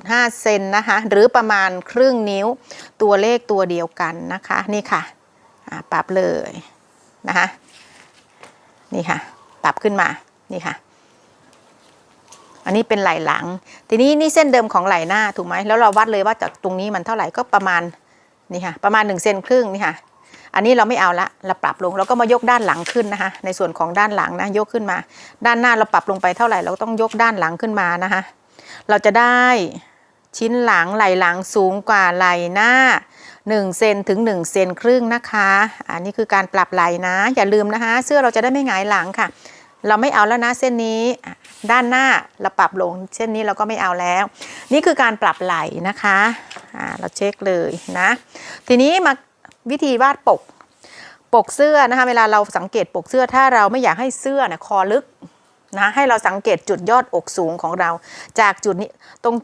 1.5 เซนนะคะ หรือประมาณครึ่งนิ้วตัวเลขตัวเดียวกันนะคะ นี่ค่ะปรับเลยนะคะนี่ค่ะ ปรับขึ้นมา นี่ค่ะ อันนี้เป็นไหล่หลัง ทีนี้นี่เส้นเดิมของไหล่หน้าถูกไหมแล้วเราวัดเลยว่าจากตรงนี้มันเท่าไหร่ก็ประมาณนี่ค่ะ ประมาณ1เซนครึ่งนี่ค่ะ อันนี้เราไม่เอาละเราปรับลงแล้วก็มายกด้านหลังขึ้นนะคะ ในส่วนของด้านหลังนะยกขึ้นมา ด้านหน้าเราปรับลงไปเท่าไหร่เราก็ต้องยกด้านหลังขึ้นมานะคะ เราจะได้ชิ้นหลังไหล่หลังสูงกว่าไหล่หน้า1เซนถึง1เซนครึ่งนะคะ อันนี้คือการปรับไหล่นะ อย่าลืมนะคะ เสื้อเราจะได้ไม่หงายหลังค่ะ เราไม่เอาแล้วนะเส้นนี้ ด้านหน้าเราปรับลงเส้นนี้เราก็ไม่เอาแล้ว นี่คือการปรับไหล่นะคะอ่าเราเช็คเลยนะ ทีนี้มาวิธีวาดปก ปกเสื้อนะคะ เวลาเราสังเกตปกเสื้อถ้าเราไม่อยากให้เสื้อนี่ยคอลึก นะให้เราสังเกตจุดยอดอกสูงของเรา จากจุดนี้ตรงจุด